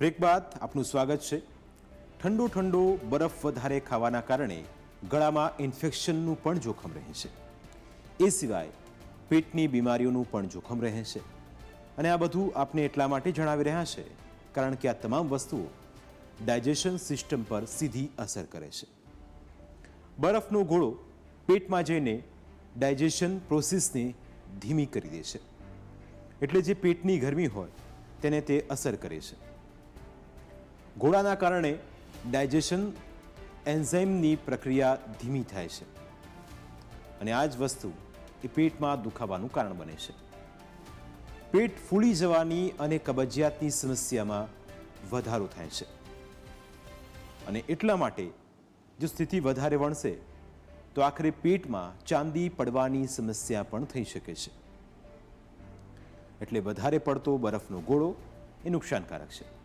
Break બાદ આપનું સ્વાગત છે. ઠંડો ઠંડો બરફ વધારે ખાવાના કારણે ગળામાં ઇન્ફેક્શનનું પણ જોખમ રહે છે. એ સિવાય પેટની બીમારીઓનું પણ જોખમ રહે છે. અને આ બધું આપને એટલા માટે જણાવી રહ્યા છે, કારણ કે આ તમામ વસ્તુઓ ડાયજેશન સિસ્ટમ પર સીધી અસર કરે છે. બરફનો ગોળો પેટમાં જઈને ડાયજેશન પ્રોસેસને ધીમી કરી દે છે. એટલે જે પેટની ગરમી હોય, તેને તે અસર કરે છે. ગોળાના કારણે ડાયજેશન એન્ઝાઇમની પ્રક્રિયા ધીમી થાય છે. અને આ જ વસ્તુ એ પેટમાં દુખાવાનું કારણ બને છે. પેટ ફૂલી જવાની અને કબજિયાતની સમસ્યામાં વધારો થાય છે. અને એટલા માટે જો સ્થિતિ વધારે વણશે તો આખરે પેટમાં ચાંદી પડવાની સમસ્યા પણ થઈ શકે છે. એટલે વધારે પડતો બરફનો ગોળો એ નુકસાનકારક છે.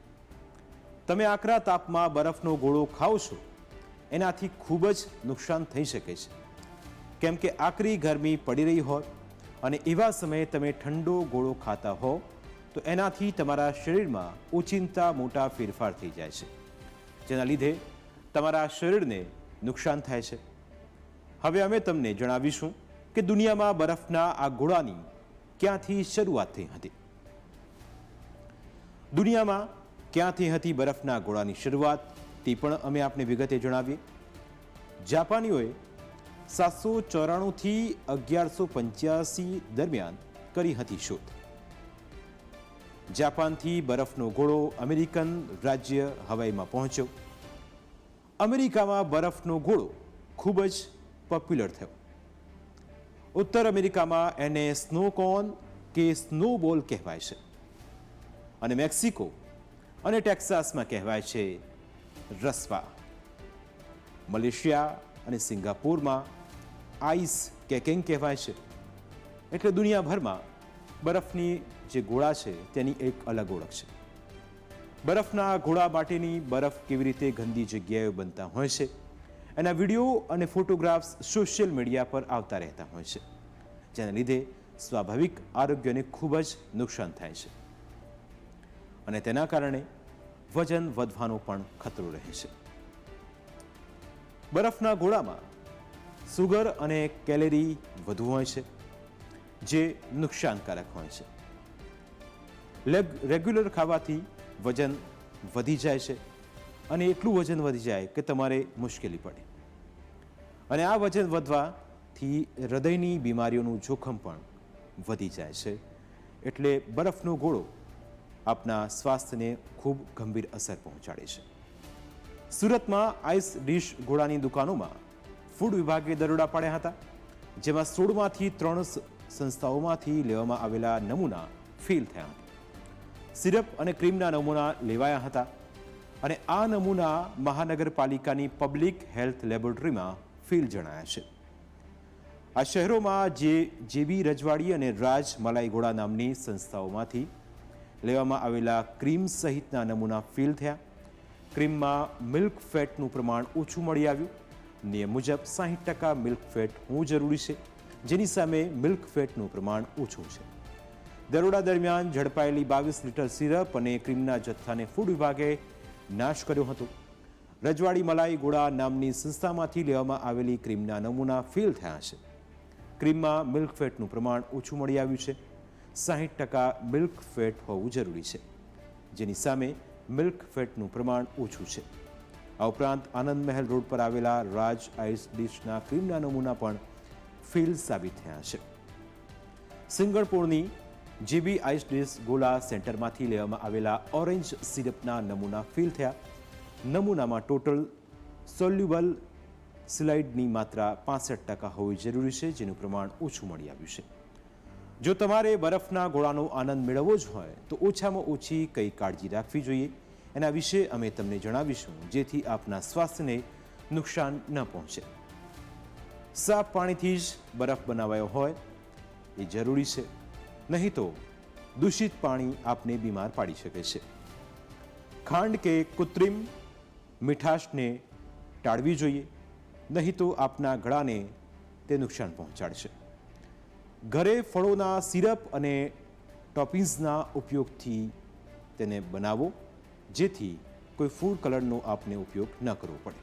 તમે આકરા તાપમાં બરફનો ગોળો ખાઓ છો, એનાથી ખૂબ જ નુકસાન થઈ શકે છે. કેમ કે આકરી ગરમી પડી રહી હોય અને એવા સમયે તમે ઠંડો ગોળો ખાતા હો, તો એનાથી તમારા શરીરમાં ઓચિંતા મોટા ફેરફાર થઈ જાય છે. જેના લીધે તમારા શરીરને નુકસાન થાય છે. હવે અમે તમને જણાવીશું કે દુનિયામાં બરફના આ ગોળાની ક્યાંથી શરૂઆત થઈ હતી. દુનિયામાં ક્યાંથી હતી બરફના ગોળાની શરૂઆત, તે પણ અમે આપને વિગતે જણાવીએ. જાપાનીઓએ સાતસો ચોરાણુંથી અગિયારસો પંચ્યાસી દરમિયાન કરી હતી શોધ. જાપાનથી બરફનો ગોળો અમેરિકન રાજ્ય હવાઈમાં પહોંચ્યો. અમેરિકામાં બરફનો ગોળો ખૂબ જ પોપ્યુલર થયો. ઉત્તર અમેરિકામાં એને સ્નોકોન કે સ્નોબોલ કહેવાય છે. અને મેક્સિકો અને ટેક્સાસમાં કહેવાય છે રસ્વા. મલેશિયા અને સિંગાપુરમાં આઈસ કેકેંગ કહેવાય છે. એટલે દુનિયાભરમાં બરફની જે ગોળા છે તેની એક અલગ ઓળખ છે. બરફના ઘોડા માટેની બરફ કેવી રીતે ગંદી જગ્યાએ બનતા હોય છે, એના વીડિયો અને ફોટોગ્રાફ્સ સોશિયલ મીડિયા પર આવતા રહેતા હોય છે, જેના લીધે સ્વાભાવિક આરોગ્યને ખૂબ જ નુકસાન થાય છે. અને તેના કારણે વજન વધવાનો પણ ખતરો રહે છે. બરફના ગોળામાં સુગર અને કેલેરી વધુ હોય છે, જે નુકસાનકારક હોય છે. રેગ્યુલર ખાવાથી વજન વધી જાય છે અને એટલું વજન વધી જાય કે તમારે મુશ્કેલી પડે. અને આ વજન વધવાથી હૃદયની બીમારીઓનું જોખમ પણ વધી જાય છે. એટલે બરફનો ગોળો આપના સ્વાસ્થ્યને ખૂબ ગંભીર અસર પહોંચાડે છે. સુરતમાં આઈસ ડીશ ગોળાની દુકાનોમાં ફૂડ વિભાગે દરોડા પાડ્યા હતા, જેમાં સોળમાંથી ત્રણ સંસ્થાઓમાંથી લેવામાં આવેલા નમૂના ફેલ થયા હતા. સિરપ અને ક્રીમના નમૂના લેવાયા હતા અને આ નમૂના મહાનગરપાલિકાની પબ્લિક હેલ્થ લેબોરેટરીમાં ફેલ જણાયા છે. આ શહેરોમાં જે, જેબી રજવાડી અને રાજ મલાઈ નામની સંસ્થાઓમાંથી લેવામાં આવેલા ક્રીમ સહિતના નમૂના ફીલ થયા. ક્રીમમાં મિલ્ક ફેટનું પ્રમાણ ઓછું મળી આવ્યું. નિયમ મુજબ સાહીઠ ટકા મિલ્ક ફેટ હોવું જરૂરી છે, જેની સામે મિલ્ક ફેટનું પ્રમાણ ઓછું છે. દરોડા દરમિયાન ઝડપાયેલી બાવીસ લીટર સિરપ અને ક્રીમના જથ્થાને ફૂડ વિભાગે નાશ કર્યો હતો. રજવાડી મલાઈ ગોળા નામની સંસ્થામાંથી લેવામાં આવેલી ક્રીમના નમૂના ફેલ થયા છે. ક્રીમમાં મિલ્ક ફેટનું પ્રમાણ ઓછું મળી આવ્યું છે. સાહીઠ ટકા મિલ્ક ફેટ હોવું જરૂરી છે, જેની સામે મિલ્ક ફેટનું પ્રમાણ ઓછું છે. આ ઉપરાંત આનંદ મહેલ રોડ પર આવેલા રાજ આઈસ ડીશના ક્રીમના નમૂના પણ ફેલ સાબિત થયા છે. સિંગણપુરની જીબી આઈસ ડીશ ગોલા સેન્ટરમાંથી લેવામાં આવેલા ઓરેન્જ સિરપના નમૂના ફેલ થયા. નમૂનામાં ટોટલ સોલ્યુબલ સિલાઇડની માત્રા પાસઠ ટકા હોવી જરૂરી છે, જેનું પ્રમાણ ઓછું મળી આવ્યું છે. જો તમારે બરફના ગોળાનો આનંદ મેળવવો જ હોય, તો ઓછામાં ઓછી કઈ કાળજી રાખવી જોઈએ. એના વિશે અમે તમને જણાવીશું, જેથી આપના સ્વાસ્થ્યને નુકસાન ન પહોંચે. સાફ પાણીથી જ બરફ બનાવાયો હોય, એ જરૂરી છે. નહીં તો દૂષિત પાણી આપને બીમાર પાડી શકે છે. ખાંડ કે કૃત્રિમ મીઠાશને ટાળવી જોઈએ, નહીં તો આપના ગળાને તે નુકસાન પહોંચાડશે. ઘરે ફળોના સિરપ અને ટોપિંગ્સના ઉપયોગથી તેને બનાવો, જેથી કોઈ ફૂડ કલરનો આપને ઉપયોગ ન કરવો પડે.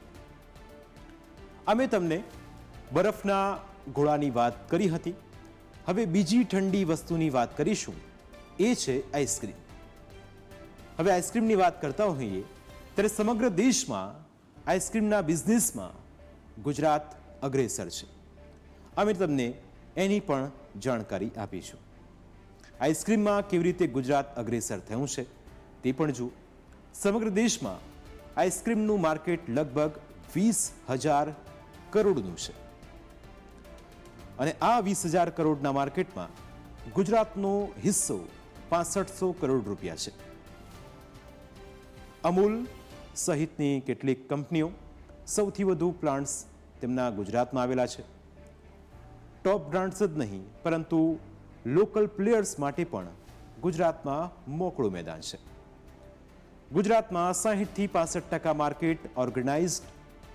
અમે તમને બરફના ગોળાની વાત કરી હતી. હવે બીજી ઠંડી વસ્તુની વાત કરીશું. એ છે આઈસ્ક્રીમ. હવે આઈસ્ક્રીમની વાત કરતા હોઈએ, ત્યારે સમગ્ર દેશમાં આઈસ્ક્રીમના બિઝનેસમાં ગુજરાત અગ્રેસર છે. અમે તમને એની પણ જાણકારી આપીશું. આઈસ્ક્રીમમાં કેવી રીતે ગુજરાત અગ્રેસર થયું છે તે પણ જુઓ. સમગ્ર દેશમાં આઈસ્ક્રીમનું માર્કેટ લગભગ વીસ હજાર કરોડનું છે. અને આ વીસ હજાર કરોડના માર્કેટમાં ગુજરાતનો હિસ્સો પાસઠસો કરોડ રૂપિયા છે. અમૂલ સહિતની કેટલીક કંપનીઓ સૌથી વધુ પ્લાન્ટ્સ તેમના ગુજરાતમાં આવેલા છે. ટોપ બ્રાન્ડ્સ જ નહીં, પરંતુ લોકલ પ્લેયર્સ માટે પણ ગુજરાતમાં મોકળું મેદાન છે. ગુજરાતમાં સાહીઠથી પાસઠ ટકા માર્કેટ ઓર્ગેનાઇઝડ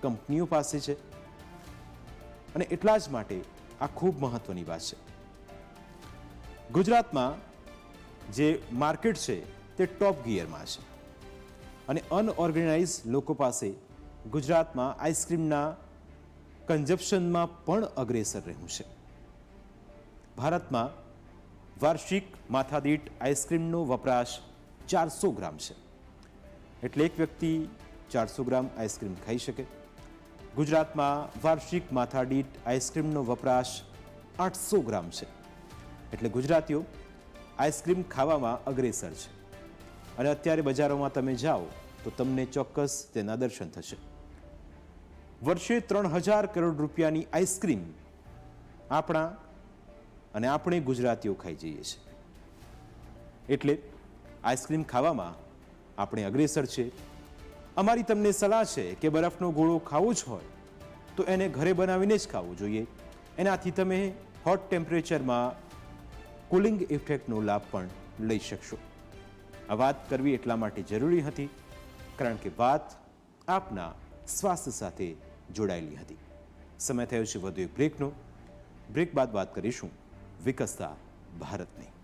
કંપનીઓ પાસે છે. અને એટલા જ માટે આ ખૂબ મહત્વની વાત છે. ગુજરાતમાં જે માર્કેટ છે તે ટોપ ગિયરમાં છે. અને અનઓર્ગેનાઇઝ લોકો પાસે ગુજરાતમાં આઈસ્ક્રીમના કન્ઝપ્શનમાં પણ અગ્રેસર રહ્યું છે. ભારતમાં વાર્ષિક માથાદીઠ આઈસ્ક્રીમનો વપરાશ ચારસો ગ્રામ છે. એટલે એક વ્યક્તિ ચારસો ગ્રામ આઈસ્ક્રીમ ખાઈ શકે. ગુજરાતમાં વાર્ષિક માથાદીઠ આઈસ્ક્રીમનો વપરાશ આઠસો ગ્રામ છે. એટલે ગુજરાતીઓ આઈસ્ક્રીમ ખાવામાં અગ્રેસર છે. અને અત્યારે બજારોમાં તમે જાઓ તો તમને ચોક્કસ તેના દર્શન થશે. વર્ષે ત્રણ હજાર કરોડ રૂપિયાની આઈસ્ક્રીમ આપણા અને આપણે ગુજરાતીઓ ખાઈ જઈએ છીએ. એટલે આઈસ્ક્રીમ ખાવામાં આપણે અગ્રેસર છે. અમારી તમને સલાહ છે કે બરફનો ગોળો ખાવો જ હોય તો એને ઘરે બનાવીને જ ખાવું જોઈએ. એનાથી તમે હોટ ટેમ્પરેચરમાં કુલિંગ ઇફેક્ટનો લાભ પણ લઈ શકશો. આ વાત કરવી એટલા માટે જરૂરી હતી, કારણ કે વાત આપના સ્વાસ્થ્ય સાથે જોડાયેલી હતી. સમય થયો છે, વધુ એક બ્રેકનો બ્રેક બાદ વાત કરીશું. વિકસતા ભારતની.